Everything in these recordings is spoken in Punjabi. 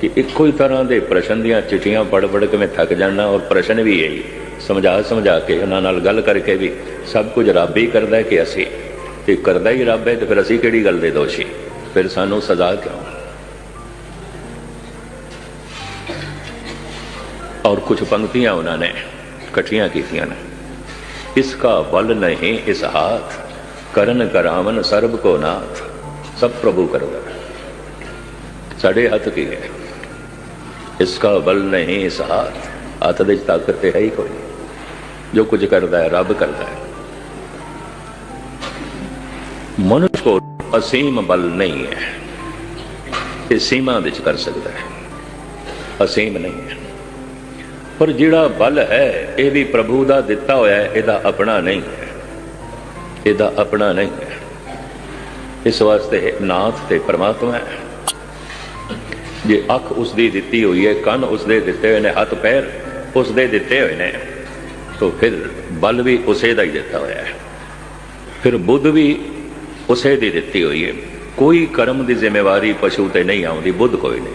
ਕਿ ਇੱਕੋ ਹੀ ਤਰ੍ਹਾਂ ਦੇ ਪ੍ਰਸ਼ਨ ਦੀਆਂ ਚਿੱਠੀਆਂ ਪੜ੍ਹ ਪੜ੍ਹ ਕੇ ਮੈਂ ਥੱਕ ਜਾਂਦਾ ਔਰ ਪ੍ਰਸ਼ਨ ਵੀ ਇਹੀ ਸਮਝਾ ਸਮਝਾ ਕੇ ਉਹਨਾਂ ਨਾਲ ਗੱਲ ਕਰਕੇ ਵੀ ਸਭ ਕੁਝ ਰੱਬ ਹੀ ਕਰਦਾ ਹੈ ਕਿ ਅਸੀਂ? ਤੇ ਕਰਦਾ ਹੀ ਰੱਬ ਹੈ ਤੇ ਫਿਰ ਅਸੀਂ ਕਿਹੜੀ ਗੱਲ ਦੇ ਦੋਸ਼ੀ? ਫਿਰ ਸਾਨੂੰ ਸਜ਼ਾ ਕਿਉਂ? ਔਰ ਕੁਝ ਪੰਕਤੀਆਂ ਉਹਨਾਂ ਨੇ ਇਕੱਠੀਆਂ ਕੀਤੀਆਂ ਨੇ। ਇਸਕਾ ਬਲ ਨਹੀਂ ਇਸ ਹਾਥ, ਕਰਨ ਕਰਾਵਨ ਸਰਬ ਕੋ ਨਾਥ, ਸਭ ਪ੍ਰਭੂ ਕਰਦਾ ਸਾਡੇ ਹੱਥ ਕੀ ਹੈ? ਇਸਕਾ ਬਲ ਨਹੀਂ, ਇਸ ਹੱਥ। ਹੱਥ ਦੇ ਵਿੱਚ ਤਾਕਤ ਤੇ ਹੈ ਹੀ ਕੋਈ ਜੋ ਕੁਝ ਕਰਦਾ ਹੈ, ਰੱਬ ਕਰਦਾ ਹੈ। ਮਨੁੱਖ ਕੋ ਅਸੀਮ ਬਲ ਨਹੀਂ ਹੈ। ਇਹ ਸੀਮਾ ਵਿੱਚ ਕਰ ਸਕਦਾ ਹੈ। ਅਸੀਮ ਨਹੀਂ ਹੈ। ਪਰ ਜਿਹੜਾ ਬਲ ਹੈ, ਇਹ ਵੀ ਪ੍ਰਭੂ ਦਾ ਦਿੱਤਾ ਹੋਇਆ ਹੈ, ਇਹਦਾ ਆਪਣਾ ਨਹੀਂ ਹੈ। ਇਹਦਾ ਆਪਣਾ ਨਹੀਂ ਹੈ। ਇਸ ਵਾਸਤੇ ਨਾਥ ਤੇ ਪਰਮਾਤਮਾ ਹੈ। ਜੇ ਅੱਖ ਉਸ ਦੀ ਦਿੱਤੀ ਹੋਈ ਹੈ, ਕੰਨ ਉਸ ਦੇ ਦਿੱਤੇ ਹੋਏ ਨੇ, ਹੱਥ, ਪੈਰ ਉਸ ਦੇ ਦਿੱਤੇ ਹੋਏ ਨੇ, ਤਾਂ ਫਿਰ ਬਲ ਵੀ ਉਸੇ ਦਾ ਹੀ ਦਿੱਤਾ ਹੋਇਆ ਹੈ। ਫਿਰ ਬੁੱਧ ਵੀ ਉਸੇ ਦੀ ਦਿੱਤੀ ਹੋਈ ਹੈ। ਕੋਈ ਕਰਮ ਦੀ ਜ਼ਿੰਮੇਵਾਰੀ ਪਸ਼ੂ ਤੇ ਨਹੀਂ ਆਉਂਦੀ, ਬੁੱਧ ਕੋਈ ਨਹੀਂ।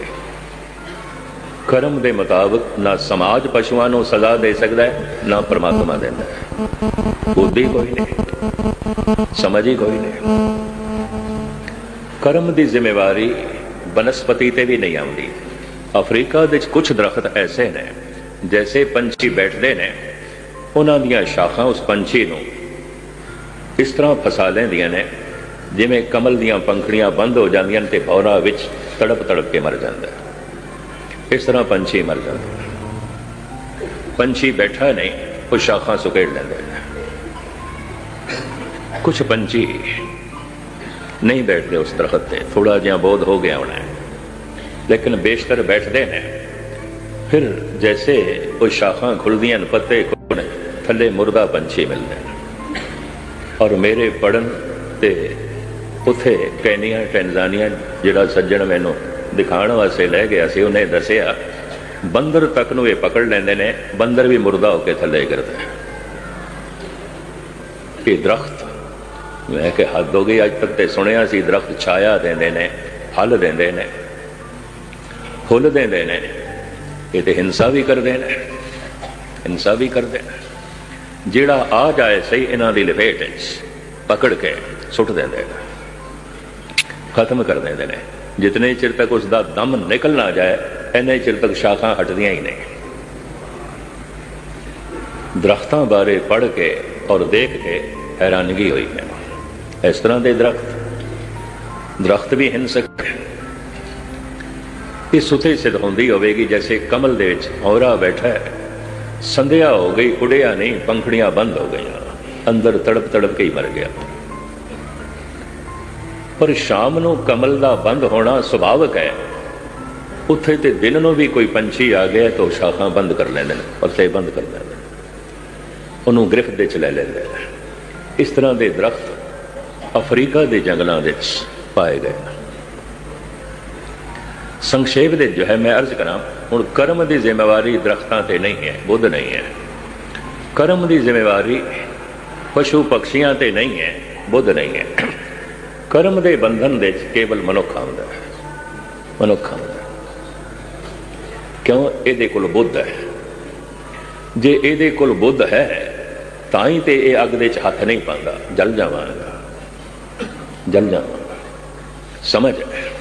ਕਰਮ ਦੇ ਮੁਤਾਬਕ ਨਾ ਸਮਾਜ ਪਸ਼ੂਆਂ ਨੂੰ ਸਜ਼ਾ ਦੇ ਸਕਦਾ ਹੈ, ਨਾ ਪਰਮਾਤਮਾ ਦਿੰਦਾ ਹੈ। ਬੁੱਧੀ ਕੋਈ ਨਹੀਂ, ਸਮਝ ਹੀ ਕੋਈ ਨਹੀਂ। ਕਰਮ ਦੀ ਜ਼ਿੰਮੇਵਾਰੀ ਬਨਸਪਤੀ ਤੇ ਵੀ ਨਹੀਂ ਆਉਂਦੀ। ਅਫਰੀਕਾ ਵਿੱਚ ਕੁਝ ਦਰਖਤ ਐਸੇ ਨੇ, ਜੈਸੇ ਪੰਛੀ ਬੈਠਦੇ ਨੇ। ਉਹਨਾਂ ਦੀਆਂ ਸ਼ਾਖਾਂ ਉਸ ਪੰਛੀ ਨੂੰ ਇਸ ਤਰ੍ਹਾਂ ਫਸਾ ਲੈਂਦੀਆਂ ਨੇ, ਜਿਵੇਂ ਕਮਲ ਦੀਆਂ ਪੰਖੜੀਆਂ ਬੰਦ ਹੋ ਜਾਂਦੀਆਂ ਨੇ ਤੇ ਭੌਰਾ ਵਿੱਚ ਤੜਪ ਤੜਪ ਕੇ ਮਰ ਜਾਂਦਾ। ਇਸ ਤਰ੍ਹਾਂ ਪੰਛੀ ਮਰ ਜਾਂਦੇ ਪੰਛੀ ਬੈਠਾ ਨਹੀਂ, ਉਹ ਸ਼ਾਖਾਂ ਸੁਕੇੜ ਲੈਂਦੇ ਨੇ। ਕੁਝ ਪੰਛੀ ਨਹੀਂ ਬੈਠਦੇ ਉਸ ਦਰਖਤ ਤੇ। ਥੋੜਾ ਜਿਹਾ ਬਹੁਤ ਹੋ ਗਿਆ ਹੋਣਾ ਲੇਕਿਨ ਬੇਸ਼ਕਰ ਬੈਠਦੇ ਨੇ। ਫਿਰ ਜੈਸੇ ਉਹ ਸ਼ਾਖਾਂ ਖੁੱਲਦੀਆਂ ਨੇ, ਪੱਤੇ ਖੁੱਲ੍ਹਣੇ ਥੱਲੇ ਮੁਰਦਾ ਪੰਛੀ ਮਿਲਦੇ ਨੇ। ਔਰ ਮੇਰੇ ਪੜਨ ਤੇ ਉਥੇ ਕੈਨੀਆ ਟੈਂਜ਼ਾਨੀਆ ਜਿਹੜਾ ਸੱਜਣ ਮੈਨੂੰ ਦਿਖਾਉਣ ਵਾਸਤੇ ਲੈ ਗਿਆ ਸੀ, ਉਹਨੇ ਦੱਸਿਆ, ਬੰਦਰ ਤੱਕ ਨੂੰ ਇਹ ਪਕੜ ਲੈਂਦੇ ਨੇ, ਬੰਦਰ ਵੀ ਮੁਰਦਾ ਹੋ ਕੇ ਥੱਲੇ ਗਿਰਦਾ ਹੈ। ਇਹ ਦਰਖਤ ਮੈਂ ਕਿ ਹੱਦ ਹੋ ਗਈ, ਅੱਜ ਤੱਕ ਤੇ ਸੁਣਿਆ ਸੀ, ਦਰਖਤ ਛਾਇਆ ਦਿੰਦੇ ਨੇ, ਫਲ ਦਿੰਦੇ ਨੇ, ਫੁੱਲ ਦਿੰਦੇ ਨੇ, ਇਹ ਤੇ ਹਿੰਸਾ ਵੀ ਕਰਦੇ ਨੇ, ਹਿੰਸਾ ਵੀ ਕਰਦੇ ਨੇ। ਜਿਹੜਾ ਆ ਜਾਏ ਸਹੀ, ਇਹਨਾਂ ਦੀ ਲਪੇਟ ਵਿੱਚ ਪਕੜ ਕੇ ਸੁੱਟ ਦਿੰਦੇ ਨੇ, ਖਤਮ ਕਰ ਦਿੰਦੇ ਨੇ। ਜਿਤਨੇ ਚਿਰ ਤੱਕ ਉਸ ਦਾ ਦਮ ਨਿਕਲ ਨਾ ਜਾਏ, ਇੰਨੇ ਚਿਰ ਤੱਕ ਸ਼ਾਖਾਂ ਹਟਦੀਆਂ ਹੀ ਨਹੀਂ। ਦਰਖਤਾਂ ਬਾਰੇ ਪੜ੍ਹ ਕੇ ਔਰ ਦੇਖ ਕੇ ਹੈਰਾਨਗੀ ਹੋਈ ਹੈ। ਇਸ ਤਰ੍ਹਾਂ ਦੇ ਦਰਖਤ ਦਰਖਤ ਵੀ ਹਿੰਸਕ ਇਹ ਸੁਤੇ ਸਿਧ ਹੁੰਦੀ ਹੋਵੇਗੀ ਜੈਸੇ ਕਮਲ ਦੇ ਵਿੱਚ ਔਰਾ ਬੈਠਾ ਹੈ ਸੰਧਿਆ ਹੋ ਗਈ ਉੜਿਆ ਨਹੀਂ ਪੰਖੜੀਆਂ ਬੰਦ ਹੋ ਗਈਆਂ ਅੰਦਰ ਤੜਪ ਤੜਪ ਕੇ ਹੀ ਮਰ ਗਿਆ ਪਰ ਸ਼ਾਮ ਨੂੰ ਕਮਲ ਦਾ ਬੰਦ ਹੋਣਾ ਸੁਭਾਵਕ ਹੈ ਉੱਥੇ ਤੇ ਦਿਨ ਨੂੰ ਵੀ ਕੋਈ ਪੰਛੀ ਆ ਗਿਆ ਤਾਂ ਉਹ ਸ਼ਾਖਾਂ ਬੰਦ ਕਰ ਲੈਂਦੇ ਨੇ ਪੱਤੇ ਬੰਦ ਕਰ ਲੈਂਦੇ ਨੇ ਉਹਨੂੰ ਗ੍ਰਿਫਤ ਦੇ ਚ ਲੈ ਲੈਂਦੇ ਨੇ ਇਸ ਤਰ੍ਹਾਂ ਦੇ ਦਰਖਤ ਅਫਰੀਕਾ ਦੇ ਜੰਗਲਾਂ ਵਿੱਚ ਪਾਏ ਗਏ ਸੰਖੇਪ ਦੇ ਜੋ ਹੈ, ਮੈਂ ਅਰਜ਼ ਕਰਾਂ, ਹੁਣ ਕਰਮ ਦੀ ਜ਼ਿੰਮੇਵਾਰੀ ਦਰਖਤਾਂ ਤੇ ਨਹੀਂ ਹੈ, ਬੁੱਧ ਨਹੀਂ ਹੈ। ਕਰਮ ਦੀ ਜ਼ਿੰਮੇਵਾਰੀ ਪਸ਼ੂ ਪਕਸ਼ੀਆਂ ਤੇ ਨਹੀਂ ਹੈ, ਬੁੱਧ ਨਹੀਂ ਹੈ। ਕਰਮ ਦੇ ਬੰਧਨ ਦੇ ਵਿੱਚ ਕੇਵਲ ਮਨੁੱਖ ਆਉਂਦਾ ਹੈ। ਮਨੁੱਖ ਆਉਂਦਾ ਕਿਉਂ? ਇਹਦੇ ਕੋਲ ਬੁੱਧ ਹੈ। ਜੇ ਇਹਦੇ ਕੋਲ ਬੁੱਧ ਹੈ, ਤਾਂ ਹੀ ਤੇ ਇਹ ਅੱਗ ਦੇ ਵਿੱਚ ਹੱਥ ਨਹੀਂ ਪਾਉਂਦਾ, ਜਲ ਜਾਵਾਂਗਾ। ਜਲ ਜਾਵਾਂਗਾ ਸਮਝ। ਹੈ